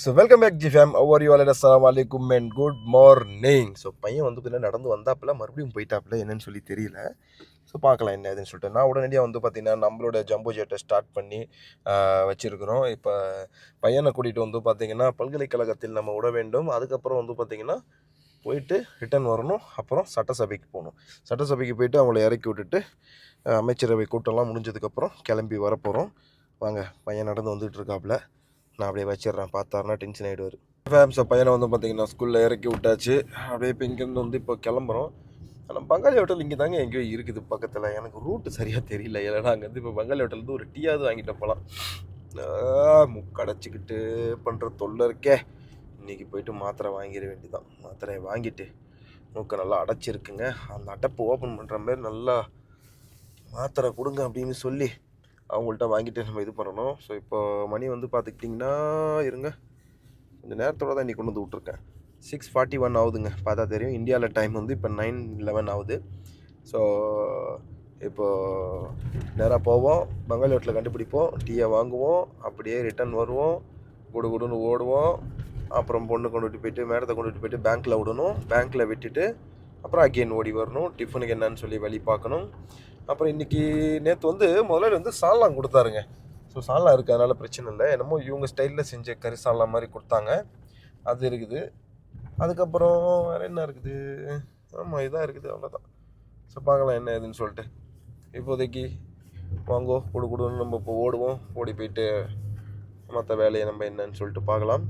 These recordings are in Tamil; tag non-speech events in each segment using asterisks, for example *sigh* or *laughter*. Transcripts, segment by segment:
So welcome back G fam ஒவ்வொரு வாலிட் அஸ்லாம் வலைக்கும் அண்ட் குட் மார்னிங் ஸோ பையன் வந்து பார்த்தீங்கன்னா நடந்து வந்தாப்புல மறுபடியும் போயிட்டாப்புல என்னன்னு சொல்லி தெரியல. ஸோ பார்க்கலாம் என்ன ஏதுன்னு சொல்லிட்டு. நான் உடனடியாக வந்து பார்த்தீங்கன்னா நம்மளோட ஜம்போ ஜெட்டை ஸ்டார்ட் பண்ணி வச்சுருக்குறோம். இப்போ பையனை கூட்டிகிட்டு வந்து பார்த்தீங்கன்னா பல்கலைக்கழகத்தில் நம்ம விட வேண்டும். அதுக்கப்புறம் வந்து பார்த்திங்கன்னா போயிட்டு ரிட்டர்ன் வரணும். அப்புறம் சட்டசபைக்கு போகணும். சட்டசபைக்கு போயிட்டு அவங்கள இறக்கி விட்டுட்டு அமைச்சரவை கூட்டம்லாம் முடிஞ்சதுக்கப்புறம் கிளம்பி வரப்போகிறோம் வாங்க பையன் நடந்து வந்துகிட்டு இருக்காப்புல. நான் அப்படியே வச்சிடுறேன். பார்த்தாருன்னா டென்ஷன் ஆகிடுவார் ஃபேம்ஸை பையனை வந்து பார்த்தீங்கன்னா ஸ்கூலில் இறக்கி விட்டாச்சு. அப்படியே இப்போ இங்கேருந்து வந்து இப்போ கிளம்புறோம். ஆனால் பங்காளி ஹோட்டல் இங்கே தாங்க எங்கேயோ இருக்குது பக்கத்தில். எனக்கு ரூட்டு சரியாக தெரியல. ஏன்னா அங்கேருந்து இப்போ பங்காளி ஹோட்டல்லேருந்து ஒரு டீயாவது வாங்கிட்டு போகலாம் முக்கடைச்சிக்கிட்டு பண்ணுற தொல்லை இருக்கே. இன்றைக்கி போயிட்டு மாத்திரை வாங்கிட வேண்டியதான் மாத்திரையை வாங்கிட்டு மூக்கை நல்லா அடைச்சிருக்குங்க. அந்த அடைப்பு ஓப்பன் பண்ணுற மாதிரி நல்லா மாத்திரை கொடுங்க அப்படின்னு சொல்லி அவங்கள்ட்ட வாங்கிட்டு நம்ம இது பண்ணணும். ஸோ இப்போ மணி வந்து பார்த்துக்கிட்டிங்கன்னா இருங்க. கொஞ்சம் நேரத்தோட தான் இன்றைக்கி கொண்டு வந்து விட்ருக்கேன் சிக்ஸ் ஃபார்ட்டி ஒன் ஆகுதுங்க. பார்த்தா தெரியும். இந்தியாவில் டைம் வந்து இப்போ நைன் லெவன் ஆகுது. ஸோ இப்போது நேராக போவோம். பங்காளி ஹோட்டலில் கண்டுபிடிப்போம். டீயை வாங்குவோம். அப்படியே ரிட்டர்ன் வருவோம். குடு குடுன்னு ஓடுவோம். அப்புறம் பொண்ணு கொண்டுட்டு போயிட்டு மேடத்தை கொண்டுட்டு போயிட்டு பேங்க்கில் விடணும். பேங்க்கில் விட்டுட்டு அப்புறம் அகெயின் ஓடி வரணும். டிஃபனுக்கு என்னன்னு சொல்லி வழி பார்க்கணும். அப்புறம் இன்றைக்கி நேற்று வந்து முதலாளி வந்து சால்லாம் கொடுத்தாருங்க. ஸோ சால்லாம் இருக்குது அதனால் பிரச்சனை இல்லை. என்னமோ இவங்க ஸ்டைலில் செஞ்ச கறி சால்னா மாதிரி கொடுத்தாங்க. அது இருக்குது. அதுக்கப்புறம் வேறு என்ன இருக்குது? ஆமாம் இதான் இருக்குது அவ்வளோதான் ஸோ பார்க்கலாம் என்ன ஏதுன்னு சொல்லிட்டு. இப்போதைக்கு வாங்கோ கொடு கொடுன்னு நம்ம இப்போ ஓடுவோம். ஓடி போயிட்டு மற்ற வேலையை நம்ம என்னன்னு சொல்லிட்டு பார்க்கலாம்.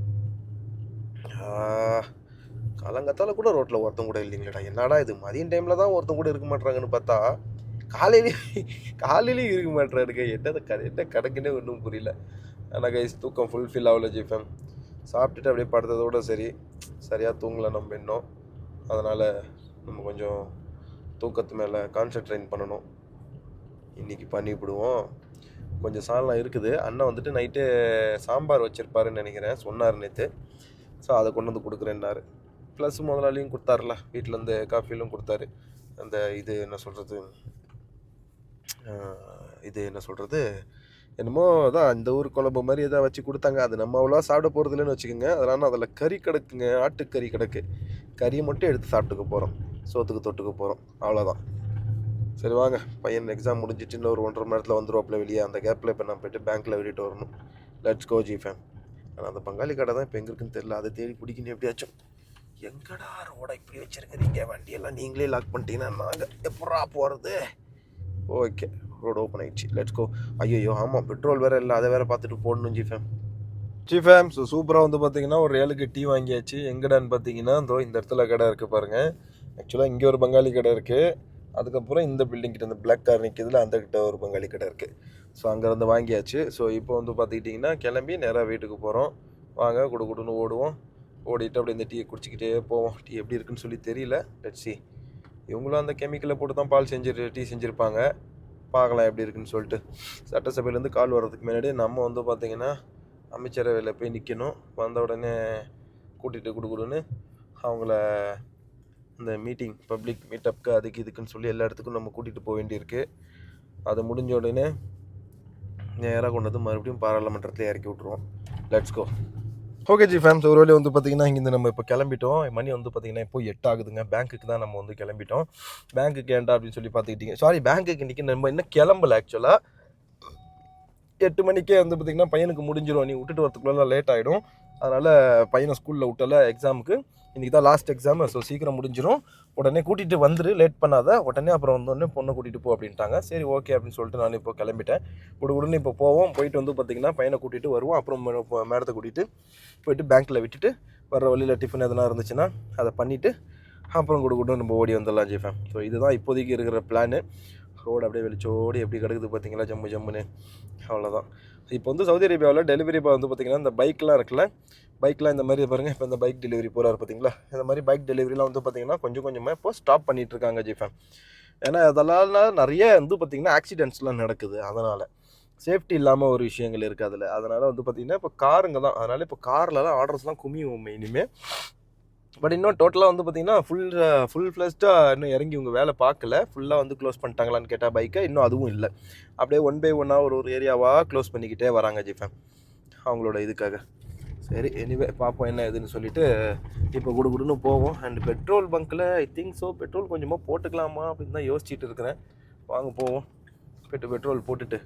காலங்கத்தால் கூட ரோட்டில் ஒருத்தன் கூட இல்லைங்களேடா. என்னடா இது? மதியம் டைமில் தான் ஒருத்தன் கூட இருக்க மாட்றாங்கன்னு பார்த்தா காலையிலேயும் காலையிலேயும் இருக்க மாட்டேறாருங்க என்னது கதை? என்ன கணக்குன்னே ஒன்றும் புரியல. ஆனால் கைஸ் தூக்கம் ஃபுல்ஃபில் ஆகல ஜிஃபம் சாப்பிட்டுட்டு அப்படியே படுத்ததோட சரி. சரியாக தூங்கலை நம்ம இன்னும். அதனால் நம்ம கொஞ்சம் தூக்கத்து மேலே கான்சன்ட்ரேட் பண்ணணும். இன்றைக்கி பண்ணிவிடுவோம் கொஞ்சம் சால்லாம் இருக்குது. அண்ணன் வந்துட்டு நைட்டு சாம்பார் வச்சுருப்பாருன்னு நினைக்கிறேன். சொன்னார் நேற்று ஸோ அதை கொண்டு வந்து கொடுக்குறேன்னாரு. ப்ளஸ் முதலாளியும் கொடுத்தாருல. வீட்டிலேருந்து காஃபிலும் கொடுத்தாரு. அந்த இது என்ன சொல்கிறது இது என்ன சொல்கிறது என்னமோ தான் இந்த ஊர் குழம்பு மாதிரி எதாவது வச்சு கொடுத்தாங்க. அது நம்ம அவ்வளோவா சாப்பிட போகிறது இல்லைன்னு வச்சுக்கோங்க அதனால் அதில் கறி கிடக்குங்க. ஆட்டுக்கறி கிடக்கு. கறியை மட்டும் எடுத்து சாப்பிட்டுக்க போகிறோம் சோத்துக்கு தொட்டுக்க போகிறோம் அவ்வளோதான் சரி வாங்க. பையன் எக்ஸாம் முடிஞ்சிட்டு இன்னும் ஒரு ஒன்றரை மணி நேரத்தில் வந்துருவாப்புல வெளியே. அந்த கேப்பில் இப்போ நான் போயிட்டு பேங்க்கில் வெளியிட்டு வரணும். லெட்ஸ் கோ ஜி ஃபேம் ஆனால் அந்த பங்காளி கடை தான் இப்போ எங்கே இருக்குன்னு தெரில அதை தேடி பிடிக்கணும் எப்படியாச்சும். எங்கடா ரோடை இப்படி வச்சுருக்கிறீங்க? வண்டியெல்லாம் நீங்களே லாக் பண்ணிட்டீங்கன்னா நாங்கள் எப்படா போகிறது ஓகே ரோடு ஓப்பன் ஆயிடுச்சு. லெட்ஸ் கோ ஐயோ ஆமாம் பெட்ரோல் வேறு இல்லை அதை வேறு பார்த்துட்டு போடணும் G fam G fam so சூப்பராக வந்து பார்த்தீங்கன்னா ஒரு ஏழுக்கு டீ வாங்கியாச்சு. எங்கடான்னு பார்த்தீங்கன்னா இதோ இந்த இடத்துல கடை இருக்குது பாருங்கள் ஆக்சுவலாக இங்கே ஒரு பங்காளி கடை இருக்குது அதுக்கப்புறம் இந்த பில்டிங் கிட்ட இந்த பிளாக் கார் நிற்கிதுல அந்த கிட்ட ஒரு பங்காளி கடை இருக்குது ஸோ அங்கேருந்து வாங்கியாச்சு. ஸோ இப்போ வந்து பார்த்துக்கிட்டிங்கன்னா கிளம்பி நேராக வீட்டுக்கு போகிறோம் வாங்க குடு குடுன்னு ஓடுவோம். ஓடிட்டு அப்படியே இந்த டீயை குடிச்சிக்கிட்டே போவோம். டீ எப்படி இருக்குன்னு சொல்லி தெரியல. லெட்ஸி இவங்களும் அந்த கெமிக்கலை போட்டு தான் பால் செஞ்சு டீ செஞ்சுருப்பாங்க. பார்க்கலாம் எப்படி இருக்குன்னு சொல்லிட்டு. சட்டசபையிலேருந்து கால் வர்றதுக்கு முன்னாடி நம்ம வந்து பார்த்திங்கன்னா அமைச்சரவையில் போய் நிற்கணும் வந்த உடனே கூட்டிகிட்டு கொடுக்குடுன்னு அவங்கள இந்த மீட்டிங் பப்ளிக் மீட்டப்க்கு அதுக்கு இதுக்குன்னு சொல்லி எல்லா இடத்துக்கும் நம்ம கூட்டிகிட்டு போக வேண்டியிருக்கு. அது முடிஞ்ச உடனே நேராக கொண்டு வந்து மறுபடியும் பாராளுமன்றத்தில் இறக்கி விட்ருவோம் let's go okay G fams ஒரு வழி வந்து பார்த்தீங்கன்னா இங்கேருந்து நம்ம இப்போ கிளம்பிட்டோம். மணி வந்து பார்த்தீங்கன்னா இப்போ எட்டு ஆகுதுங்க பேங்க்குக்கு தான் நம்ம வந்து கிளம்பிட்டோம். பேங்க்குக்கு ஏன்டா அப்படின்னு சொல்லி பார்த்துக்கிட்டீங்க சாரி பேங்க்குக்கு இன்றைக்கி நம்ம இன்னும் கிளம்பல ஆக்சுவலாக எட்டு மணிக்கே வந்து பார்த்திங்கன்னா பையனுக்கு முடிஞ்சிடும் நீ விட்டுட்டு வரத்துக்குள்ளே லேட் ஆகிடும் அதனால் பையனை ஸ்கூலில் விட்டல எக்ஸாமுக்கு இன்றைக்கி தான் லாஸ்ட் எக்ஸாம் ஸோ சீக்கிரம் முடிஞ்சிடும் உடனே கூட்டிகிட்டு வந்துரு லேட் பண்ணாத. உடனே அப்புறம் வந்தோடனே பொண்ணை கூட்டிகிட்டு போ அப்படின்ட்டாங்க. சரி ஓகே அப்படின்னு சொல்லிட்டு நான் இப்போ கிளம்பிட்டேன். உடனே உடனே இப்போ போவோம். போயிட்டு வந்து பார்த்திங்கன்னா பையனை கூட்டிகிட்டு வருவோம். அப்புறம் மேடத்தை கூட்டிகிட்டு போயிட்டு பேங்க்கில் விட்டுட்டு வர்ற வழியில் டிஃபன் எதனா இருந்துச்சுன்னா அதை பண்ணிவிட்டு அப்புறம் கூட கூட நம்ம ஓடி வந்துடலாம் ஜெய்ஃபேன் ஸோ இதுதான் இப்போதைக்கு இருக்கிற பிளானு ரோடு அப்படியே வெளிச்சோடி எப்படி கிடக்குது பார்த்தீங்களா? ஜம்மு ஜம்முன்னு. அவ்வளோதான் இப்போ வந்து சவுதி அரேபியாவில் டெலிவரி பாய் வந்து பார்த்தீங்கன்னா இந்த பைக்லாம் இருக்குல்ல? பைக்லாம் இந்த மாதிரி பாருங்கள் இப்போ இந்த பைக் டெலிவரி போகிறாரு பார்த்தீங்களா? இந்த மாதிரி பைக் டெலிவரிலாம் வந்து பார்த்தீங்கன்னா கொஞ்சம் கொஞ்சமாக இப்போ ஸ்டாப் பண்ணிகிட்டு இருக்காங்க ஜிஃபேன் ஏன்னா அதெல்லாம் நிறைய வந்து பார்த்தீங்கன்னா ஆக்சிடென்ட்ஸ்லாம் நடக்குது. அதனால் சேஃப்டி இல்லாமல் ஒரு விஷயங்கள் இருக்குது அதில். அதனால் வந்து பார்த்திங்கன்னா இப்போ காருங்க தான். அதனால் இப்போ கார்லலாம் ஆர்டர்ஸ்லாம் குமியும் இனிமேல் பட் இன்னும் டோட்டலாக வந்து பார்த்தீங்கன்னா ஃபுல் ஃபுல் ஃப்ளஸ்டாக இன்னும் இறங்கி உங்கள் வேலை பார்க்கல. ஃபுல்லாக வந்து க்ளோஸ் பண்ணிட்டாங்களான்னு கேட்டால் பைக்கை இன்னும் அதுவும் இல்லை. அப்படியே ஒன் பை ஒன்னாக ஒரு ஒரு ஏரியாவாக க்ளோஸ் பண்ணிக்கிட்டே வராங்க ஜிஃபேம் அவங்களோட இதுக்காக. சரி எனிவே பார்ப்போம் என்ன ஏதுன்னு சொல்லிட்டு இப்போ குடுகுடுன்னு போவோம். அண்ட் பெட்ரோல் பங்க்கில் ஐ திங்க் ஸோ பெட்ரோல் கொஞ்சமாக போட்டுக்கலாமா அப்படின்னு தான் யோசிச்சுட்டு இருக்கிறேன். வாங்க போவோம். பெட்டு பெட்ரோல் போட்டுட்டு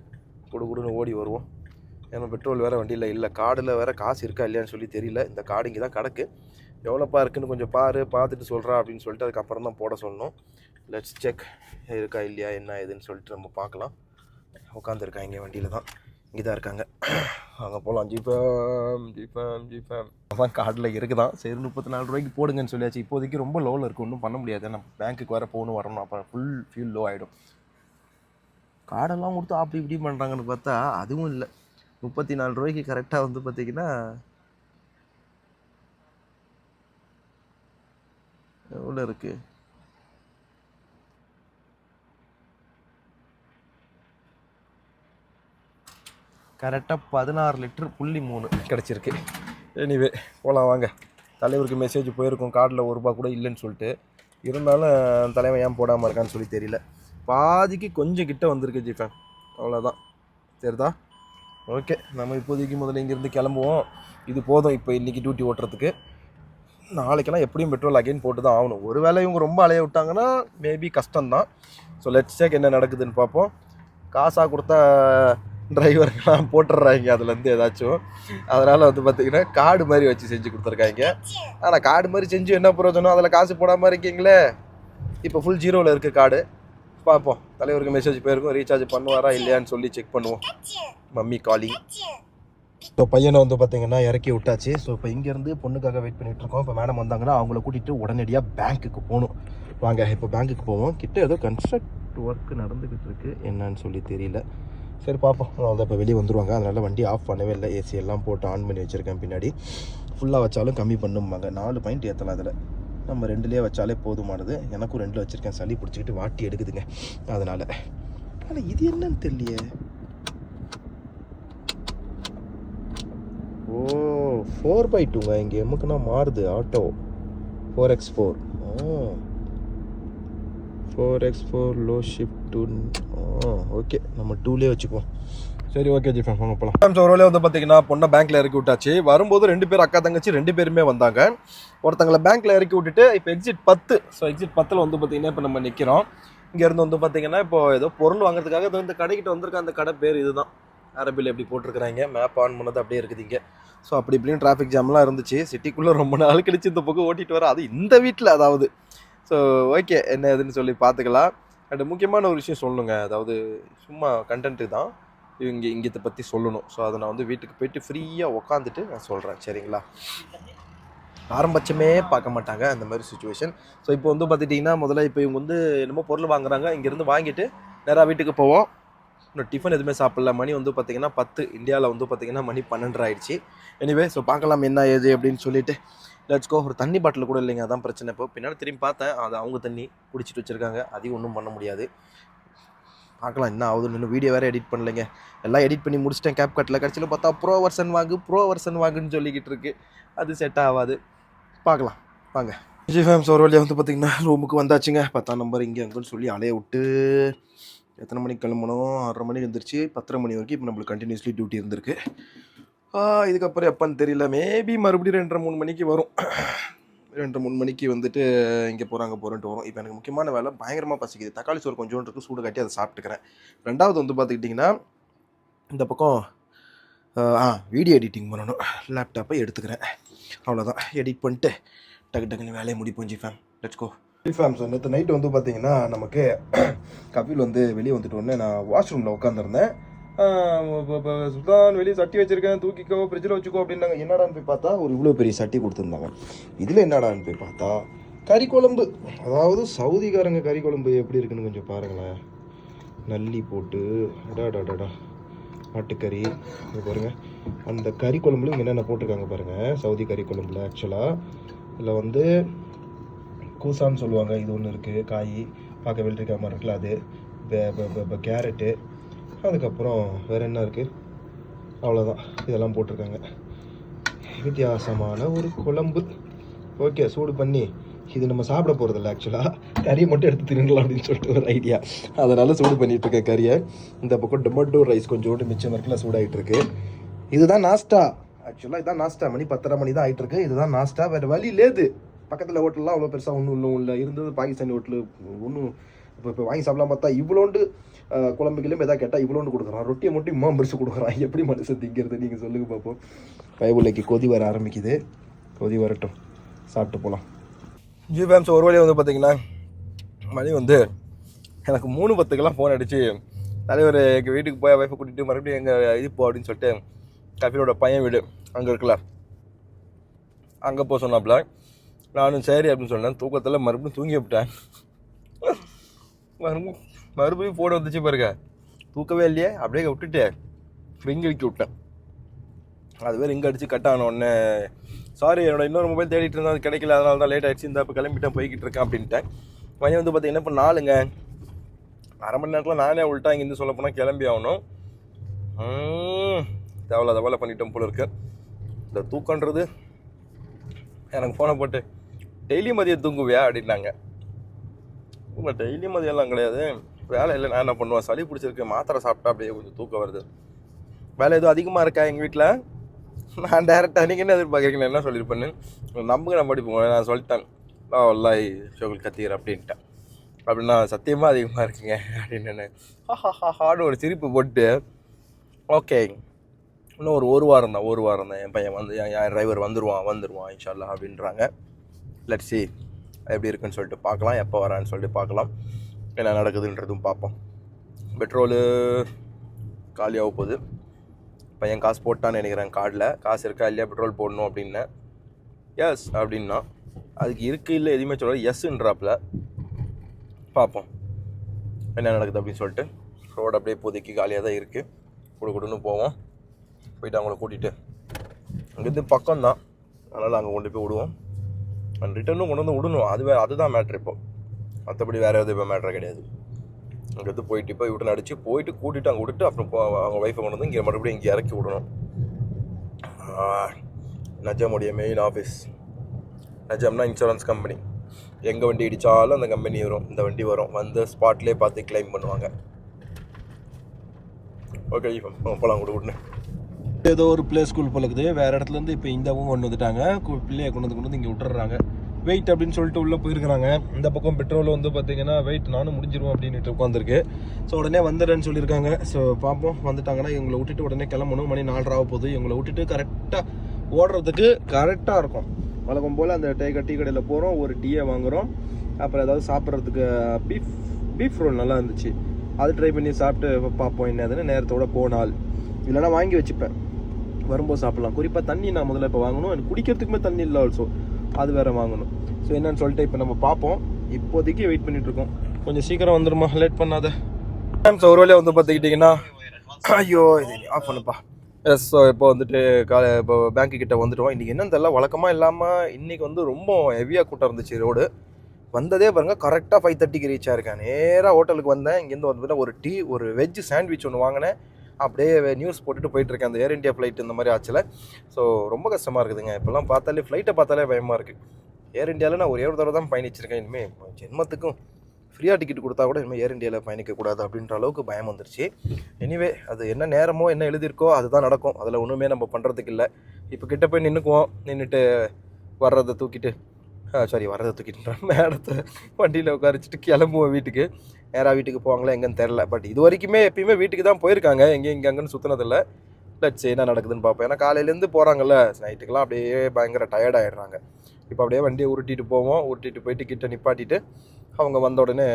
குடுகுடுன்னு ஓடி வருவோம். ஏன்னா பெட்ரோல் வேறு வண்டியில் இல்லை. கார்டில் வேறு காசு இருக்கா இல்லையான்னு சொல்லி தெரியல. இந்த காடு இங்கே தான் கிடக்கு. எவ்வளோப்பா இருக்குன்னு கொஞ்சம் பாரு பார்த்துட்டு சொல்கிறா அப்படின்னு சொல்லிட்டு அதுக்கப்புறம் தான் போட சொல்லணும். லெட்ஸ் செக் இருக்கா இல்லையா என்ன ஏதுன்னு சொல்லிட்டு நம்ம பார்க்கலாம். உட்காந்துருக்காங்க இங்கே வண்டியில் தான். இங்கே தான் இருக்காங்க. அங்கே போகலாம் ஜிஃபேம் ஜிஃபேம் ஜிஃபேம் அதான் கார்டில் இருக்குதான். சரி முப்பத்தி நாலு ரூபாய்க்கு போடுங்கன்னு சொல்லியாச்சு. இப்போதைக்கு ரொம்ப லோவில் இருக்குது ஒன்றும் பண்ண முடியாது. நம்ம பேங்க்குக்கு வேறு போகணும் வரணும் அப்போ ஃபுல் ஃபியூல் லோ ஆகிடும் கார்டெல்லாம் கொடுத்து அப்படி இப்படி பண்ணுறாங்கன்னு பார்த்தா அதுவும் இல்லை. முப்பத்தி நாலு ரூபாய்க்கு கரெக்டாக வந்து பார்த்தீங்கன்னா எவ்வளோ இருக்குது கரெக்டாக பதினாறு லிட்டர் புள்ளி மூணு. கிடச்சிருக்கு. எனிவே போகலாம் வாங்க. தலைவருக்கு மெசேஜ் போயிருக்கும். கார்டில் ஒரு ரூபா கூட இல்லைன்னு சொல்லிட்டு. இருந்தாலும் தலைவன் ஏன் போடாமல் இருக்கான்னு சொல்லி தெரியல. பாதிக்கு கொஞ்சம் கிட்ட வந்திருக்கு ஜிஃபேன் அவ்வளோதான் சரிதா ஓகே நம்ம இப்போதைக்கு முதல்ல இங்கேருந்து கிளம்புவோம். இது போதும் இப்போ இன்றைக்கி டியூட்டி ஓட்டுறதுக்கு. நாளைக்கெல்லாம் எப்படியும் பெட்ரோல் அகைன் போட்டு தான் ஆகணும். ஒரு வேளை இவங்க ரொம்ப அலைய விட்டாங்கன்னா மேபி கஷ்டம்தான். ஸோ லெட்ஸ் சேக் என்ன நடக்குதுன்னு பார்ப்போம். காசாக கொடுத்தா டிரைவருக்கெல்லாம் போட்டுடுறாங்க. அதுலேருந்து ஏதாச்சும். அதனால் வந்து பார்த்திங்கன்னா கார்டு மாதிரி வச்சு செஞ்சு கொடுத்துருக்காங்க. ஆனால் கார்டு மாதிரி செஞ்சு என்ன பிரயோஜனம்? அதில் காசு போடாமல் இருக்கீங்களே? இப்போ ஃபுல் ஜீரோவில் இருக்குது கார்டு பார்ப்போம். தலைவருக்கு மெசேஜ் போயிருக்கும். ரீசார்ஜ் பண்ணுவாரா இல்லையான்னு சொல்லி செக் பண்ணுவோம். மம்மி காலிங் ஸோ பையனை வந்து பார்த்தீங்கன்னா இறக்கி விட்டாச்சு. ஸோ இப்போ இங்கேருந்து பொண்ணுக்காக வெயிட் பண்ணிட்டு இருக்கோம். இப்போ மேடம் வந்தாங்கன்னா அவங்கள கூட்டிகிட்டு உடனடியாக பேங்க்குக்கு போகணும். வாங்க இப்போ பேங்க்குக்கு போவோம். கிட்ட ஏதோ கன்ஸ்ட்ரக்ட் ஒர்க் நடந்துக்கிட்டு இருக்கு. என்னன்னு சொல்லி தெரியல. சரி பார்ப்போம் அவ்வளோதான் இப்போ வெளியே வந்துருவாங்க. அதனால் வண்டி ஆஃப் பண்ணவே இல்லை. ஏசி எல்லாம் போட்டு ஆன் பண்ணி வச்சுருக்கேன் பின்னாடி. ஃபுல்லாக வச்சாலும் கம்மி பண்ணும்பாங்க. நாலு பாயிண்ட் ஏற்றலாம் அதில். நம்ம ரெண்டுலேயே வச்சாலே போதுமானது. எனக்கும் ரெண்டில் வச்சுருக்கேன். சளி பிடிச்சிக்கிட்டு வாட்டி எடுக்குதுங்க. அதனால். ஆனால் இது என்னன்னு தெரியலையே ஓ ஃபோர் பை டூங்க இங்கே? எமுக்குன்னா மாறுது auto four X four four X four low shift two okay நம்ம டூலே வச்சுக்குவோம். சரி ஓகே ஜி வாங்க போகலாம் சோரோலே வந்து பார்த்தீங்கன்னா பொண்ணை பேங்க்கில் இறக்கி விட்டாச்சு. வரும்போது ரெண்டு பேர் அக்கா தங்கச்சி ரெண்டு பேருமே வந்தாங்க. ஒருத்தங்களை பேங்க்கில் இறக்கி விட்டுட்டு இப்போ எக்ஸிட் பத்து. ஸோ எக்ஸிட் பத்தில் வந்து பார்த்தீங்கன்னா இப்போ நம்ம நிற்கிறோம் இங்கேருந்து வந்து பார்த்தீங்கன்னா இப்போ ஏதோ பொருள் வாங்குறதுக்காக இந்த கடைக்கிட்ட வந்திருக்க அந்த கடை பேர் இதுதான். அரபியில் எப்படி போட்டிருக்கிறாங்க? மேப் ஆன் பண்ணது அப்படியே இருக்குது இங்கே. ஸோ அப்படி இப்படின்னு டிராஃபிக் ஜாம்லாம் இருந்துச்சு. சிட்டிக்குள்ளே ரொம்ப நாள் கழிச்சு இந்த பக்கம் ஓட்டிட்டு வர அது இந்த வீட்டில் அதாவது. ஸோ ஓகே என்ன ஏதுன்னு சொல்லி பார்த்துக்கலாம். அண்ட் முக்கியமான ஒரு விஷயம் சொல்லுங்க. அதாவது சும்மா கண்டென்ட்டு தான். இங்கே இங்கத்தை பற்றி சொல்லணும். ஸோ அதை நான் வந்து வீட்டுக்கு போயிட்டு ஃப்ரீயாக உக்காந்துட்டு நான் சொல்கிறேன் சரிங்களா? ஆரம்பச்சமே பார்க்க மாட்டாங்க அந்த மாதிரி சுச்சுவேஷன் ஸோ இப்போ வந்து பார்த்துட்டிங்கன்னா முதல்ல இப்போ இவங்க வந்து என்னமோ பொருள் வாங்குறாங்க. இங்கேருந்து வாங்கிட்டு நேராக வீட்டுக்கு போவோம். இன்னும் டிஃபன் எதுவுமே சாப்பிடல. மணி வந்து பார்த்தீங்கன்னா பத்து. இந்தியாவில் வந்து பார்த்தீங்கன்னா மணி பன்னெண்டு ஆயிடுச்சு எனிவே ஸோ பார்க்கலாம் என்ன ஏது அப்படின்னு சொல்லிட்டு லெட்ஸ் ஒரு தண்ணி பாட்டில் கூட இல்லைங்க. அதான் பிரச்சனை. இப்போ பின்னாடி திரும்பி பார்த்தேன். அது அவங்க தண்ணி குடிச்சிட்டு வச்சுருக்காங்க. அதையும் ஒன்றும் பண்ண முடியாது. பார்க்கலாம் என்ன ஆகுதுன்னு. இன்னும் வீடியோ வேறு எடிட் பண்ணலைங்க. எல்லாம் எடிட் பண்ணி முடிச்சிட்டேன். கேப் கட்டில் கடைசியில் பார்த்தா ப்ரோ வர்சன் வாங்கு ப்ரோ வெர்ஷன் வாங்குன்னு சொல்லிக்கிட்டு இருக்கு. அது செட் ஆகாது. பார்க்கலாம். வாங்க. விஜய் ஃபேம்ஸ் ஒரு வழியாக வந்து பார்த்திங்கன்னா ரூமுக்கு வந்தாச்சுங்க. பத்தாம் நம்பர் இங்கே அங்கேன்னு சொல்லி அலைய விட்டு எத்தனை மணிக்கு கிளம்பணும் ஆறரை மணிக்கு வந்துருச்சு. பத்தரை மணி வரைக்கும் இப்போ நம்மளுக்கு கண்டினியூஸ்லி டியூட்டி இருந்திருக்கு. இதுக்கப்புறம் எப்போன்னு தெரியல. மேபி மறுபடியும் ரெண்டரை மூணு மணிக்கு வரும். ரெண்டு மூணு மணிக்கு வந்துட்டு இங்கே போகிறாங்க போகிறேன்ட்டு வரும். இப்போ எனக்கு முக்கியமான வேலை பயங்கரமாக பசிக்குது. தக்காளி சோறு கொஞ்சோண்டு இருக்குது சூடு கட்டி அதை சாப்பிட்டுக்கிறேன். ரெண்டாவது வந்து பார்த்துக்கிட்டிங்கன்னா இந்த பக்கம் ஆ வீடியோ எடிட்டிங் பண்ணணும். லேப்டாப்பை எடுத்துக்கிறேன். அவ்வளோதான் எடிட் பண்ணிட்டு டக்கு டக்குன்னு வேலையை முடிப்போம் G fam let's go G fam so நேற்று நைட்டு வந்து பார்த்தீங்கன்னா நமக்கு கபில் வந்து வெளியே வந்துட்டு உடனே நான் வாஷ்ரூமில் உட்காந்துருந்தேன் இப்போ சுல்தான் வெளியே சட்டி வச்சுருக்கேன் தூக்கிக்கோ ஃப்ரிட்ஜில் வச்சுக்கோ அப்படின்னாங்க. என்னடான்னு போய் பார்த்தா ஒரு இவ்வளோ பெரிய சட்டி கொடுத்துருந்தாங்க. இதில் என்னடான்னு போய் பார்த்தா கறி குழம்பு. அதாவது சவுதிக்காரங்க கறி குழம்பு எப்படி இருக்குன்னு கொஞ்சம் பாருங்களேன். நல்லி போட்டு அடாடாடாடா ஆட்டுக்கறி. இங்க பாருங்கள் அந்த கறி குழம்புல இங்கே என்னென்ன போட்டிருக்காங்க பாருங்கள் சவுதி கறி குழம்புல ஆக்சுவலாக இதில் வந்து கூசான்னு சொல்லுவாங்க. இது ஒன்று இருக்குது காய் பார்க்க வெள்ளரிக்காய் மாதிரி இருக்குல்ல அது. இப்போ கேரட்டு. அதுக்கப்புறம் வேறு என்ன இருக்குது அவ்வளோதான் இதெல்லாம் போட்டிருக்காங்க. வித்தியாசமான ஒரு குழம்பு. ஓகே சூடு பண்ணி இது நம்ம சாப்பிட போகிறதில்ல ஆக்சுவலாக கறியை மட்டும் எடுத்து தின்னலாம் அப்படின்னு சொல்லிட்டு ஒரு ஐடியா அதனால் சூடு பண்ணிகிட்ருக்கேன் இருக்கேன் கறியை இந்த பக்கம் டொமேட்டோ ரைஸ் கொஞ்சோண்டு மிச்சம் இருக்குல்ல சூடாகிட்டு இருக்கு. இதுதான் நாஸ்டா. ஆக்சுவலாக இதுதான் நாஸ்டா. மணி பத்தரை மணி தான் ஆகிட்டு இருக்கு. இதுதான் நாஸ்டா. வேறு வழி லேது பக்கத்தில் ஹோட்டல்லாம் அவ்வளோ பெருசாக ஒன்றும் இல்லை இல்லை இருந்தது பாகிஸ்தானி ஹோட்டலு. ஒன்றும் இப்போ இப்போ வாங்கி சாப்பிடலாம் பார்த்தா இவ்வளோண்டு அஹ், குழம்பு கிளம்பு எதாவது கேட்டால் இவ்வளோண்டு கொடுக்குறான். ரொட்டியை மட்டும் இம்மா பெருசு கொடுக்குறான். எப்படி மனுஷன் திங்கிறது நீங்கள் சொல்லுங்கள் பார்ப்போம் பயபுள்ளைக்கு கொதி வர ஆரம்பிக்குது. கொதி வரட்டும். சாப்பிட்டு போகலாம் ஜி ஃபேம்ஸ் ஒரு வழி வந்து பார்த்தீங்கன்னா மணி வந்து எனக்கு மூணு பத்துக்கெல்லாம் ஃபோன் அடிச்சு தலைவர் எங்கள் வீட்டுக்கு போய் ஒய்ஃபை கூட்டிகிட்டு மறுபடியும் எங்கள் இது போ அப்படின்னு சொல்லிட்டு கபிலோட பையன் வீடு அங்கே இருக்குல்ல. அங்கே போக சொன்னாப்புல நானும் சரி அப்படின்னு சொன்னேன். தூக்கத்தில் மறுபடியும் தூங்கி விட்டேன். மறுபடியும் மறுபடியும் ஃபோன் வந்துச்சு பாருங்க. தூக்கவே இல்லையே அப்படியே விட்டுட்டு. ரிங் அடிக்க விட்டேன். அதுவே ரிங் அடித்து கட் ஆன உடனே சாரி என்னோட இன்னொரு மொபைல் தேடிட்டு இருந்தால் அது கிடைக்கல அதனால தான் லேட் ஆகிடுச்சு இந்த இப்போ கிளம்பிட்டேன் போய்கிட்டு இருக்கேன் அப்படின்ட்டேன். மையம் வந்து பார்த்தீங்கன்னா இப்போ நாலுங்க. அரை மணி நேரத்தில் நானே உள்ட்டா இங்கேருந்து சொல்ல போனால் கிளம்பி ஆகணும். தேவையில்ல தவலை பண்ணிட்டோம் போல இருக்கு. இந்த தூக்கன்றது எனக்கு ஃபோனை போட்டு டெய்லி மதியம் தூங்குவியா? அப்படின்னாங்க. இல்லை டெய்லி மதியம்லாம் கிடையாது. வேலை இல்லை நான் என்ன பண்ணுவேன்? சளி பிடிச்சிருக்கு மாத்திரை சாப்பிட்டா அப்படியே கொஞ்சம் தூக்கம் வருது. வேலை எதுவும் அதிகமாக இருக்கா எங்கள் வீட்டில் நான் டேரெக்டாக நீங்கள் என்ன எதிர்பார்க்குறீங்க என்ன சொல்லியிருப்பேன்னு நம்புங்க நம்ம படிப்போம் நான் சொல்லிட்டேன். நான் வல்லாய் ஷோகல் கத்திக்கிறேன் அப்படின்ட்டேன். அப்படின்னா சத்தியமாக அதிகமாக இருக்குங்க அப்படின்னு. ஹான்னு ஒரு சிரிப்பு போட்டு ஓகே இன்னும் ஒரு ஒரு வாரம் தான் ஒரு வாரம் தான். என் பையன் வந்து என் டிரைவர் வந்துடுவான் வந்துடுவான் இன்ஷால்லா அப்படின்றாங்க. லட்சி எப்படி இருக்குன்னு சொல்லிட்டு பார்க்கலாம் எப்போ வரான்னு சொல்லிட்டு பார்க்கலாம். என்ன நடக்குதுன்றதும் பார்ப்போம். பெட்ரோலு காலியாக போகுது. பையன் காசு போட்டான்னு நினைக்கிறேன் கார்டில் காசு இருக்கா இல்லையா பெட்ரோல் போடணும் அப்படின்னேன் எஸ் அப்படின்னா அதுக்கு இருக்குது இல்லை எதுவுமே சொல்ல எஸ்ன்றாப்பில் பார்ப்போம். என்ன நடக்குது அப்படின்னு சொல்லிட்டு. ரோடு அப்படியே இப்போதைக்கு காலியாக தான் இருக்குது குடு குடுன்னு போவோம். போயிட்டு அவங்கள கூட்டிகிட்டு அங்கேருந்து பக்கம் தான் அதனால் அங்கே கொண்டு போய் விடுவோம். அண்ட் ரிட்டர்னும் கொண்டு வந்து விடணும். அதுவே அதுதான் மேட்ரு இப்போ. மற்றபடி வேறு எதுவும் இப்போ மேட்ரு கிடையாது. அங்கேருந்து போயிட்டு இப்போ விட்டு அடித்து போயிட்டு கூட்டிட்டு அங்கே விட்டுட்டு அப்புறம் அவங்க ஒய்ஃபை கொண்டு வந்து இங்கே மறுபடியும் இங்கே இறக்கி விடணும். நஜமுடைய மெயின் ஆஃபீஸ் நஜம்னா இன்சூரன்ஸ் கம்பெனி எங்கே வண்டி இடித்தாலும் அந்த கம்பெனி வரும். இந்த வண்டி வரும். வந்து ஸ்பாட்லேயே பார்த்து கிளைம் பண்ணுவாங்க. ஓகே போகலாம் கூட விடுனேன். ஏதோ ஒரு ப்ளே ஸ்கூல் போலக்குது வேறு இடத்துலேருந்து இப்போ இந்தாவும் கொண்டு வந்துட்டாங்க. கு- கொண்டு வந்து கொண்டு வந்து இங்கே விட்டுறாங்க. வெயிட் அப்படின்னு சொல்லிட்டு உள்ளே போயிருக்கிறாங்க. இந்த பக்கம் பெட்ரோல் வந்து பார்த்தீங்கன்னா வெயிட் நானும் முடிஞ்சிருவோம் அப்படின்ட்டு உட்காந்துருக்கு ஸோ உடனே வந்துடுறேன்னு சொல்லியிருக்காங்க. ஸோ பார்ப்போம் வந்துட்டாங்கன்னா இவங்களை விட்டுட்டு உடனே கிளம்பணும். மணி நாலரை ஆக போகுது. இவங்களை விட்டுட்டு கரெக்டாக ஓடுறதுக்கு கரெக்டாக இருக்கும். வழக்கம் போல் அந்த டே டீ கடையில் போகிறோம் ஒரு டீயை வாங்குகிறோம் அப்புறம் ஏதாவது சாப்பிட்றதுக்கு பீஃப் பீஃப் ரோல் நல்லா இருந்துச்சு. அது ட்ரை பண்ணி சாப்பிட்டு பார்ப்போம் என்னதுன்னு நேரத்தோட போனால். இல்லைன்னா வாங்கி வச்சுப்பேன். வரும்போது சாப்பிடலாம். குறிப்பாக தண்ணி நான் முதல்ல இப்போ வாங்கணும். எனக்கு குடிக்கிறதுக்குமே தண்ணி இல்லை ஆல்சோ அது வேறு வாங்கணும். ஸோ என்னன்னு சொல்லிட்டு இப்போ நம்ம பார்ப்போம். இப்போதைக்கு வெயிட் பண்ணிகிட்ருக்கோம் இருக்கோம். கொஞ்சம் சீக்கிரம் வந்துடுமா லேட் பண்ணாத. ஸோ ஒரு வழியாக வந்து பார்த்துக்கிட்டிங்கன்னா ஐயோ இது ஆஃப் பண்ணுப்பா. எஸ் ஸோ இப்போ வந்துட்டு காலை இப்போ பேங்க்கு கிட்ட வந்துட்டோம். இன்றைக்கி என்னன்னு தெரியல. வழக்கமாக இல்லாமல் இன்றைக்கி வந்து ரொம்ப ஹெவியாக கூட்டம் இருந்துச்சு ரோடு வந்ததே பாருங்க கரெக்டாக ஃபைவ் தேர்ட்டிக்கு ரீச் ஆயிருக்கேன் நேராக ஹோட்டலுக்கு வந்தேன். இங்கேருந்து வந்துட்டு ஒரு டீ ஒரு வெஜ் சாண்ட்விச் ஒன்று வாங்கினேன். அப்படியே நியூஸ் போட்டுட்டு போயிட்டு இருக்கேன் அந்த ஏர் இந்தியா ஃப்ளைட் இந்த மாதிரி ஆச்சுல. ஸோ ரொம்ப கஷ்டமாக இருக்குதுங்க. இப்போல்லாம் பார்த்தாலே ஃப்ளைட்டை பார்த்தாலே பயமாக இருக்குது ஏர் இந்தியாவில் நான் ஒரே ஒரு தடவை தான் பயணிச்சிருக்கேன். இனிமேல் ஜென்மத்துக்கும் ஃப்ரீயாக டிக்கெட் கொடுத்தா கூட இனிமேல் ஏர் இண்டியாவில் பயணிக்கக்கூடாது அப்படின்ற அளவுக்கு பயம் வந்துருச்சு. எனிவே அது என்ன நேரமோ என்ன எழுதியிருக்கோ அதுதான் நடக்கும். அதில் ஒன்றுமே நம்ம பண்ணுறதுக்கு இல்லை. இப்போ கிட்ட போய் நின்றுக்குவோம் நின்றுட்டு வர்றதை தூக்கிட்டு சாரி வரதை தூக்கிட்டு மேடத்தை *laughs* வண்டியில் உட்காரிச்சிட்டு கிளம்புவோம் வீட்டுக்கு. நேராக வீட்டுக்கு போவாங்களா எங்கன்னு தெரில பட் இது வரைக்குமே எப்பயுமே வீட்டுக்கு தான் போயிருக்காங்க. எங்கேயும் இங்கே அங்கேன்னு சுற்றினதில்ல லட்ஸ் என்ன நடக்குதுன்னு பார்ப்போம். ஏன்னா காலையிலேருந்து போகிறாங்கல்ல நைட்டுக்கெலாம் அப்படியே பயங்கர டயர்ட் ஆகிடுறாங்க இப்போ அப்படியே வண்டியை உருட்டிட்டு போவோம். உருட்டிட்டு போயிட்டு கிட்ட நிப்பாட்டிட்டு அவங்க வந்த உடனே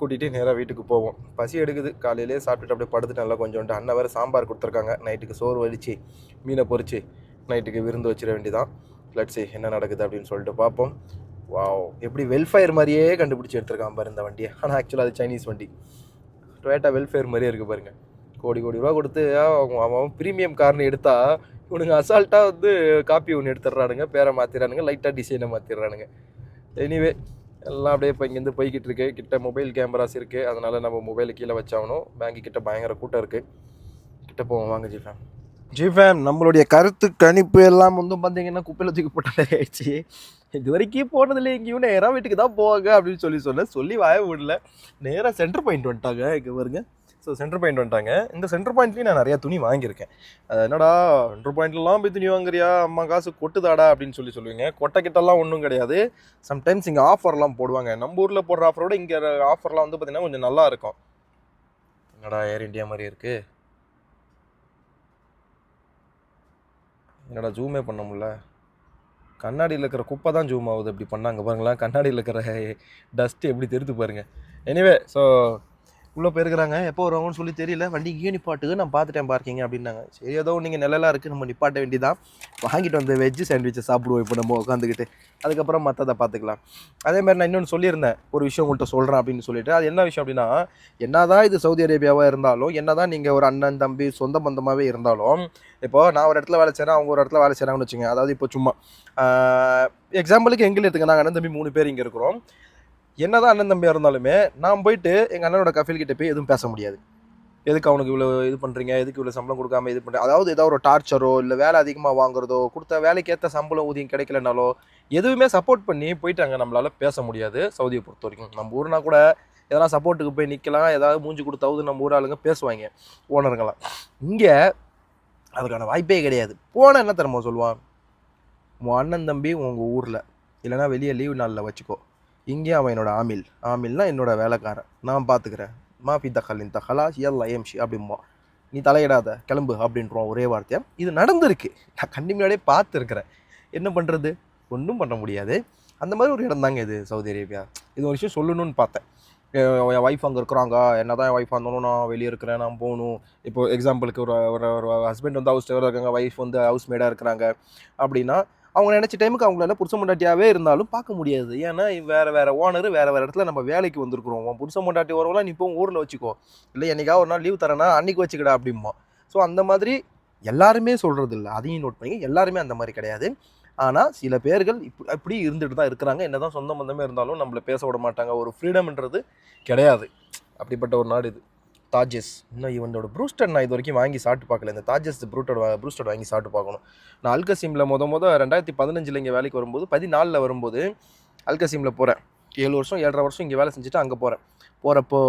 கூட்டிகிட்டு நேராக வீட்டுக்கு போவோம். பசி எடுக்குது. காலையிலே சாப்பிட்டுட்டு அப்படியே படுத்துட்டு நல்லா கொஞ்சோண்டு அண்ணன் வேறு சாம்பார் கொடுத்துருக்காங்க. நைட்டுக்கு சோறு வடித்து மீனை பொறிச்சு நைட்டுக்கு விருந்து வச்சிட வேண்டியதான் லட்ஸி என்ன நடக்குது அப்படின்னு சொல்லிட்டு பார்ப்போம். வாவ் எப்படி வெல்ஃபயர் மாதிரியே கண்டுபிடிச்சி எடுத்திருக்கான் பாரு இந்த வண்டியை. ஆனால் ஆக்சுவலாக அது சைனீஸ் வண்டி. டொயேட்டா வெல்ஃபேர் மாதிரியே இருக்குது பாருங்கள் கோடி கோடி ரூபா கொடுத்து அவன் அவன் ப்ரீமியம் கார்னு எடுத்தால் இவனுங்க அசால்ட்டாக வந்து காப்பி ஒன்று எடுத்துடுறானுங்க பேரை மாற்றிடுறானுங்க லைட்டாக டிசைனை மாற்றிடுறானுங்க எனிவே எல்லாம் அப்படியே இப்போ இங்கேருந்து போய்கிட்டு இருக்கு. கிட்ட மொபைல் கேமராஸ் இருக்குது அதனால் நம்ம மொபைலை கீழே வச்சாகணும். பேங்க்கு கிட்ட பயங்கர கூட்டம் இருக்குது கிட்ட போவோம். வாங்க ஜிஃபேன் ஜிஃபேம் ஜி நம்மளுடைய கருத்து கணிப்பு எல்லாம் வந்து பார்த்தீங்கன்னா குப்பையில் தூக்கி போட்ட ஆயிடுச்சு. இது வரைக்கும் போனதில்லை எங்கேயும் நேராக வீட்டுக்கு தான் போவாங்க அப்படின்னு சொல்லி சொல்ல சொல்லி வாய விடல நேராக சென்டர் பாயிண்ட் வந்துட்டாங்க இங்கே பாருங்க. ஸோ சென்டர் பாயிண்ட் வந்துட்டாங்க. இந்த சென்டர் பாயிண்ட்லேயும் நான் நிறைய துணி வாங்கியிருக்கேன். அது என்னடா சென்டர் பாயிண்ட்லாம் போய் துணி வாங்குறியா? அம்மா காசு கொட்டுதாடா அப்படின்னு சொல்லி சொல்லுவீங்க. கொட்டை கிட்டலாம் ஒன்றும் கிடையாது. சம்டைம்ஸ் இங்கே ஆஃபர்லாம் போடுவாங்க. நம்ம ஊரில் போடுற ஆஃபரோட இங்கே ஆஃபர்லாம் வந்து பார்த்தீங்கன்னா கொஞ்சம் நல்லா இருக்கும். என்னடா ஏர் இந்தியா மாதிரி இருக்குது என்னடா ஜூமே பண்ண முடில கண்ணாடியில் இருக்கிற குப்பை தான் ஜூம் ஆகுது. இப்படி பண்ணாங்க பாருங்களேன். கண்ணாடியில் இருக்கிற டஸ்ட்டு எப்படி தெரித்து பாருங்கள் எனிவே ஸோ உள்ளே போயிருக்கிறாங்க. எப்போ வருவாங்கன்னு சொல்லி தெரியல. வண்டி இங்கே நிப்பாட்டுக்கு நான் பார்த்துட்டேன் பார்க்கிங்க அப்படின்னாங்க. சரி ஏதோ நீங்கள் நிழலாக இருக்குது நம்ம நிப்பாட்ட வேண்டியதான் வாங்கிட்டு வந்த வெஜ்ஜு சாண்ட்விச்சை சாப்பிடுவோம். இப்போ நம்ம உட்காந்துக்கிட்டு அதுக்கப்புறம் மற்றதை பார்த்துக்கலாம். அதே மாதிரி நான் இன்னொன்று சொல்லியிருந்தேன். ஒரு விஷயம் உங்கள்கிட்ட சொல்கிறேன் அப்படின்னு சொல்லிட்டு. அது என்ன விஷயம் அப்படின்னா என்னதான் இது சவுதி அரேபியாவாக இருந்தாலும் என்னதான் நீங்கள் ஒரு அண்ணன் தம்பி சொந்த பந்தமாகவே இருந்தாலும் இப்போ நான் ஒரு இடத்துல வேலை செய்கிறேன் அவங்க ஒரு இடத்துல வேலை செய்கிறாங்கன்னு வச்சுங்க அதாவது இப்போ சும்மா எக்ஸாம்பிளுக்கு எங்களை எடுத்துக்க நாங்கள் அண்ணன் தம்பி மூணு பேர் இங்கே இருக்கிறோம். என்னதான் அண்ணன் தம்பியாக இருந்தாலுமே நான் போயிட்டு எங்கள் அண்ணனோட கஃபீல் கிட்ட போய் எதுவும் பேச முடியாது. எதுக்கு அவனுக்கு இவ்வளோ இது பண்ணுறீங்க எதுக்கு இவ்வளோ சம்பளம் கொடுக்காம இது பண்ணுறீங்க அதாவது ஏதாவது ஒரு டார்ச்சரோ இல்லை வேலை அதிகமாக வாங்குறதோ கொடுத்த வேலைக்கேற்ற சம்பளம் ஊதியம் கிடைக்கலனாலோ எதுவுமே சப்போர்ட் பண்ணி போயிட்டாங்க. நம்மளால பேச முடியாது சவுதியை பொறுத்த வரைக்கும். நம்ம ஊர்னா கூட எதனா சப்போர்ட்டுக்கு போய் நிற்கலாம் ஏதாவது மூஞ்சி கொடுத்தாவது நம்ம ஊர் ஆளுங்க பேசுவாங்க ஓனருங்கலாம் இங்கே அதுக்கான வாய்ப்பே கிடையாது. போனால் என்ன தரமா சொல்லுவான்? உன் அண்ணன் தம்பி உங்கள் ஊரில். இல்லைனா வெளியே லீவு நாளில் வச்சுக்கோ. இங்கே அவன் என்னோட ஆமில். ஆமில்னா என்னோட வேலைக்காரன். நான் பார்த்துக்கிறேன் மாஃபி தகலின் தகலா எல் ஐஎம்ஷி அப்படிம்பா. நீ தலையிடாத கிளம்பு அப்படின்றோம் ஒரே வார்த்தையா? இது நடந்திருக்கு. நான் கண்ணி முன்னாடியே பார்த்துருக்குறேன் என்ன பண்ணுறது ஒன்றும் பண்ண முடியாது. அந்த மாதிரி ஒரு இடம் தாங்க இது சவுதி அரேபியா. இது ஒரு விஷயம் சொல்லணும்னு பார்த்தேன். என் என் ஒய்ஃப் அங்கே இருக்கிறாங்க. என்ன தான் என் ஒய்ஃப் இருந்தாலும் நான் வெளியே இருக்கிறேன் நான் போகணும். இப்போ எக்ஸாம்பிளுக்கு ஒரு ஒரு ஒரு ஹஸ்பண்ட் வந்து ஹவுஸ் டிரைவராக இருக்காங்க ஒய்ஃப் வந்து ஹவுஸ் மேடாக இருக்கிறாங்க. அப்படின்னா அவங்க நினச்ச டைமுக்கு அவங்களால புருஷ முண்டாட்டியாகவே இருந்தாலும் பார்க்க முடியாது. ஏன்னா வேறு வேறு ஓனர் வேறு வேறு இடத்துல நம்ம வேலைக்கு வந்திருக்கிறோம். உன் புருஷ முண்டாட்டி வரவெல்லாம் நீ இப்போ ஊரில் வச்சுக்கோ. இல்லை என்னைக்காவது ஒரு நாள் லீவ் தரேன்னா அன்னைக்கு வச்சுக்கடா அப்படிமா ஸோ அந்த மாதிரி எல்லாருமே சொல்கிறது இல்லை அதையும் நோட் பண்ணி எல்லாருமே அந்த மாதிரி கிடையாது. ஆனால் சில பேர்கள் இப்படி அப்படி இருந்துட்டு தான் இருக்கிறாங்க. என்ன தான் சொந்த பந்தமே இருந்தாலும் நம்மளை பேச விட மாட்டாங்க. ஒரு ஃப்ரீடம்ன்றது கிடையாது. அப்படிப்பட்ட ஒரு நாடு இது. தாஜஸ். இன்னும் இவனோட ப்ரூஸ்டர் நான் இது வரைக்கும் வாங்கி சாப்பிட்டு பார்க்கல. இந்த தாஜஸ் ப்ரூட்டர் ப்ரூஸ்டர் வாங்கி சாப்பிட்டு பார்க்கணும். நான் அல்கசீமில் மொத மொதல் ரெண்டாயிரத்தி பதினஞ்சில் இங்கே வேலைக்கு வரும்போது பதினாலில் வரும்போது அல்கசீமில் போகிறேன் ஏழு வருஷம் ஏழரை வருஷம் இங்கே வேலை செஞ்சுட்டு அங்கே போகிறேன் போகிறப்போ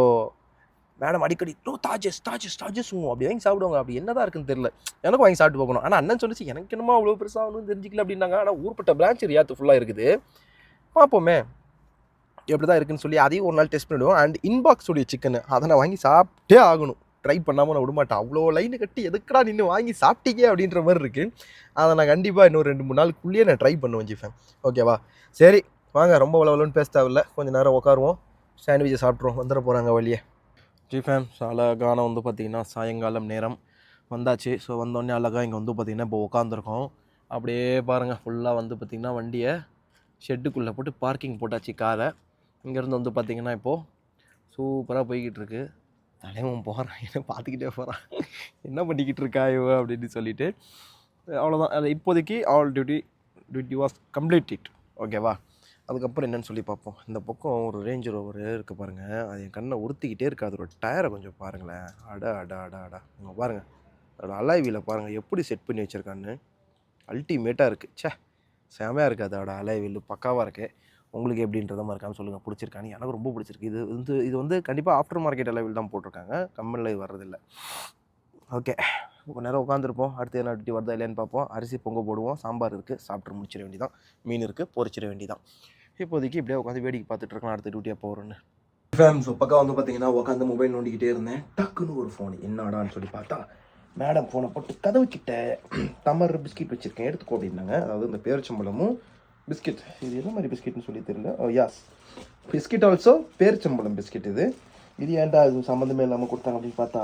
மேடம் அடிக்கடி டோ தாஜஸ் தாஜஸ் தாஜஸ் அப்படி வாங்கி சாப்பிடுவாங்க. அப்படி என்னதான் இருக்குன்னு தெரியல. எனக்கும் வாங்கி சாப்பிட்டு பார்க்கணும். ஆனால் அண்ணன் சொல்லிச்சு எனக்கு என்னமோ அவ்வளோ பெருசாக ஒன்றும் தெரிஞ்சிக்கல அப்படின்னாங்க. ஆனால் ஊர்பட்ட பிரான்ச் ரியாத்து ஃபுல்லாக இருக்குது. பார்ப்போமே. எப்படி தான் இருக்குன்னு சொல்லி அதையும் ஒரு நாள் டெஸ்ட் பண்ணிவிடுவோம் அண்ட் இன்பாக்ஸுடைய சிக்கன் அதை நான் வாங்கி சாப்பிட்டே ஆகணும். ட்ரை பண்ணாமல் நான் விடமாட்டேன். அவ்வளோ லைனு கட்டி எதுக்குடா நின்று வாங்கி சாப்பிட்டீங்க அப்படின்ற மாதிரி இருக்குது அதை நான் கண்டிப்பாக இன்னும் ரெண்டு மூணு நாளுக்குள்ளேயே நான் ட்ரை பண்ணுவேன் ஜிஃபேன். ஓகேவா சரி வாங்க. ரொம்ப வளவலன்னு பேச தேவையில்ல. கொஞ்சம் நேரம் உட்காருவோம் சாண்ட்விச்சை சாப்பிட்ருவோம் வந்துட போகிறாங்க வழியே. ஜிஃபேம் அழகான வந்து பார்த்திங்கன்னா சாயங்காலம் நேரம் வந்தாச்சு. ஸோ வந்தோடனே அழகாக இங்கே வந்து பார்த்திங்கன்னா இப்போ உட்காந்துருக்கோம் அப்படியே பாருங்கள் ஃபுல்லாக வந்து பார்த்திங்கன்னா வண்டியை ஷெட்டுக்குள்ளே போட்டு பார்க்கிங் போட்டாச்சு காரை. இங்கேருந்து வந்து பார்த்திங்கன்னா இப்போது சூப்பராக போய்கிட்டு இருக்கு தலைவன் போகிறான் என்ன பார்த்துக்கிட்டே போகிறான் என்ன பண்ணிக்கிட்டு இருக்கா இவ அப்படின்னு சொல்லிட்டு அவ்வளோதான் அது இப்போதைக்கு all duty duty was complete it ஓகேவா அதுக்கப்புறம் என்னன்னு சொல்லி பார்ப்போம். இந்த பக்கம் ஒரு ரேஞ்ச் ரோவர் இருக்குது பாருங்கள் அது என் கண்ணை உறுத்திக்கிட்டே இருக்குது. அதோட டயரை கொஞ்சம் பாருங்களேன். அடா அடா அடா அடா. இங்கே பாருங்கள் அதோட அலைவியில் பாருங்கள் எப்படி செட் பண்ணி வச்சுருக்கான்னு. அல்டிமேட்டாக இருக்குது ச்சே செமையாக இருக்குது அதோட அலைவில் பக்காவாக இருக்குது உங்களுக்கு எப்படின்றத மாதிரி இருக்கான்னு சொல்லுங்கள் பிடிச்சிருக்கான்னு எனக்கு ரொம்ப பிடிச்சிருக்கு. இது வந்து இது வந்து கண்டிப்பாக ஆஃப்டர் மார்க்கெட் லெவல் தான் போட்டிருக்காங்க. கம்பெனியில் வர்றதில்ல. ஓகே கொஞ்ச நேரம் உட்காந்துருப்போம் அடுத்து என்ன டியூட்டி வருதா இல்லைன்னு பார்ப்போம். அரிசி பொங்க போடுவோம். சாம்பார் இருக்குது சாப்பிட்டு முடிச்சிட வேண்டியதான் மீன் இருக்குது பொரிச்சிட வேண்டியதான் இப்போதைக்கு இப்படியே உட்காந்து வேடிக்கை பார்த்துட்டு இருக்கலாம் அடுத்த டியூட்டியாக போகிறோன்னு ஃபேம்ஸ் பக்கம் வந்து பார்த்தீங்கன்னா உட்காந்து மொபைல் நோண்டிக்கிட்டே இருந்தேன். டக்குன்னு ஒரு ஃபோன் என்னடான்னு சொல்லி பார்த்தா மேடம் ஃபோனை போட்டு கதவுக்கிட்ட தமர் *clears throat* பிஸ்கட் வச்சுருக்கேன். எடுத்துக்கோ அப்படின்னாங்க. அதாவது இந்த பேரிச்சம்பழமும் பிஸ்கெட் இது என்ன மாதிரி பிஸ்கெட்னு சொல்லி தெரியல. ஓ யாஸ் பிஸ்கெட் ஆல்சோ பேரிச்சம்பழம் பிஸ்கெட் இது. இது ஏன்டா அது சம்மந்தமே இல்லாமல் கொடுத்தாங்க அப்படின்னு பார்த்தா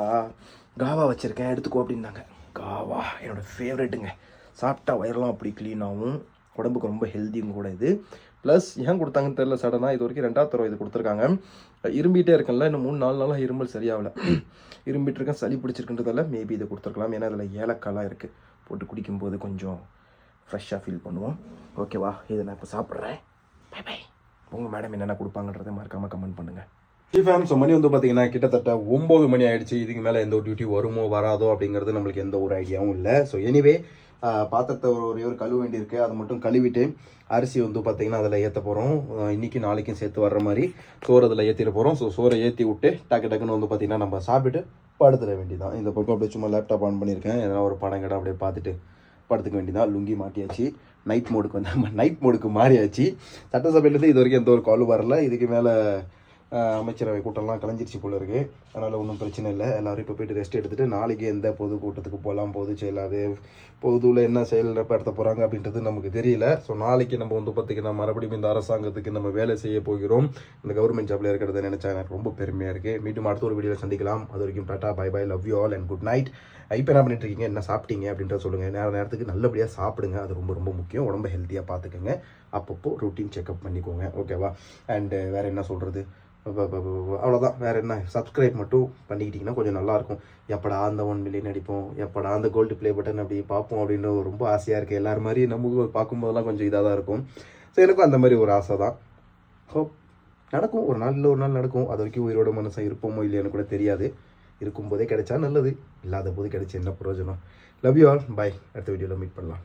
காவா வச்சுருக்கேன் எடுத்துக்கோ அப்படின்னாங்க. காவா என்னோட ஃபேவரெட்டுங்க சாப்பிட்டா வயிறெல்லாம் அப்படி க்ளீன் ஆகும். உடம்புக்கு ரொம்ப ஹெல்த்தியும் கூட இது. ப்ளஸ் ஏன் கொடுத்தாங்கன்னு தெரில சடனாக இது வரைக்கும் ரெண்டாவது தடவை இது கொடுத்துருக்காங்க. இரும்பிகிட்டே இருக்கேன்ல இன்னும் மூணு நாலு நாளாக இருமல் சரியாகல. இரும்பிட்டு இருக்கேன் சளி பிடிச்சிருக்குன்றதால மேபி இதை கொடுத்துருக்கலாம். ஏன்னா அதில் ஏலக்காய்லாம் இருக்குது போட்டு குடிக்கும்போது கொஞ்சம் ஃப்ரெஷ்ஷாக ஃபீல் பண்ணுவோம். ஓகேவா இதை நான் இப்போ சாப்பிட்றேன். பை பை உங்கள் மேடம் என்னென்ன கொடுப்பாங்கன்றதை மறக்காமல் கமெண்ட் பண்ணுங்கள் ஃபேம் ஸோ மணி வந்து பார்த்தீங்கன்னா கிட்டத்தட்ட ஒம்பது மணி ஆயிடுச்சு. இதுக்கு மேலே எந்த ஒரு டியூட்டி வருமோ வராதோ அப்படிங்கிறது நம்மளுக்கு எந்த ஒரு ஐடியாவும் இல்லை. ஸோ எனிவே பாத்திரத்தை ஒரு ஒரே ஒரு கழுவ வேண்டியிருக்கு. அதை மட்டும் கழுவிட்டு அரிசி வந்து பார்த்தீங்கன்னா அதில் ஏற்ற போகிறோம் இன்னைக்கு நாளைக்கும் சேர்த்து வர்ற மாதிரி சோறு அதில் ஏற்றிட போகிறோம் ஸோ சோறை ஏற்றி விட்டு டக்கு டக்குன்னு வந்து பார்த்தீங்கன்னா நம்ம சாப்பிட்டுட்டு படுத்துட வேண்டியதான் இந்த பக்கம் அப்படியே சும்மா லேப்டாப் ஆன் பண்ணியிருக்கேன். எதனா ஒரு படம் கிட்ட அப்படியே பார்த்துட்டு படுத்துக்க வேண்டியதான் லுங்கி மாட்டியாச்சு. நைட் மோடுக்கு வந்து நைட் மோடுக்கு மாறியாச்சு. சட்டசபையிலேருந்து இது வரைக்கும் எந்த ஒரு காலும் வரல. இதுக்கு மேலே அமைச்சரவை கூட்டம்லாம் கலைஞ்சிருச்சு போல இருக்குது அதனால் ஒன்றும் பிரச்சனை இல்லை. எல்லோரும் இப்போ போயிட்டு ரெஸ்ட் எடுத்துட்டு நாளைக்கு எந்த பொது கூட்டத்துக்கு போகலாம் பொது செயலாது பொதுவில் என்ன செயல்படுத்த போகிறாங்க அப்படின்றது நமக்கு தெரியல. ஸோ நாளைக்கு நம்ம வந்து பார்த்திங்கன்னா மறுபடியும் இந்த அரசாங்கத்துக்கு நம்ம வேலை செய்ய போகிறோம். இந்த கவர்மெண்ட் ஜாப்ல இருக்கிறத நினச்சா எனக்கு ரொம்ப பெருமையாக இருக்குது மீண்டும் அடுத்த ஒரு வீடியோவில் சந்திக்கலாம். அது வரைக்கும் tata bye bye love you all and good night இப்போ என்ன பண்ணிட்டு இருக்கீங்க? என்ன சாப்பிட்டீங்க அப்படின்றத சொல்லுங்கள் நேர நேரத்துக்கு நல்லபடியாக சாப்பிடுங்க. அது ரொம்ப ரொம்ப முக்கியம். உடம்ப ஹெல்த்தியாக பார்த்துக்கோங்க அப்பப்போ ரூட்டீன் செக்அப் பண்ணிக்கோங்க. ஓகேவா அண்டு வேறு என்ன சொல்கிறது அவ்வளோதான் வேறு என்ன? சப்ஸ்கிரைப் மட்டும் பண்ணிக்கிட்டிங்கன்னா கொஞ்சம் நல்லாயிருக்கும். எப்படா அந்த ஒன் மில்லியன் அடிப்போம்? எப்படா அந்த கோல்டு ப்ளே பட்டன் அப்படி பார்ப்போம் அப்படின்னு ரொம்ப ஆசையாக இருக்குது எல்லார் மாதிரி நமக்கு பார்க்கும்போதெல்லாம் கொஞ்சம் இதாக தான் இருக்கும். ஸோ எனக்கும் அந்த மாதிரி ஒரு ஆசை தான் ஹோப் நடக்கும். ஒரு நாள் இல்லை ஒரு நாள் நடக்கும். அது வரைக்கும் உயிரோட மனுஷன் இருப்போமோ இல்லையான்னு கூட தெரியாது. இருக்கும்போதே கிடைச்சா நல்லது. இல்லாத போது கிடைச்ச என்ன பிரயோஜனம்? லவ் யூ ஆல் பாய் அடுத்த வீடியோவில் மீட் பண்ணலாம்.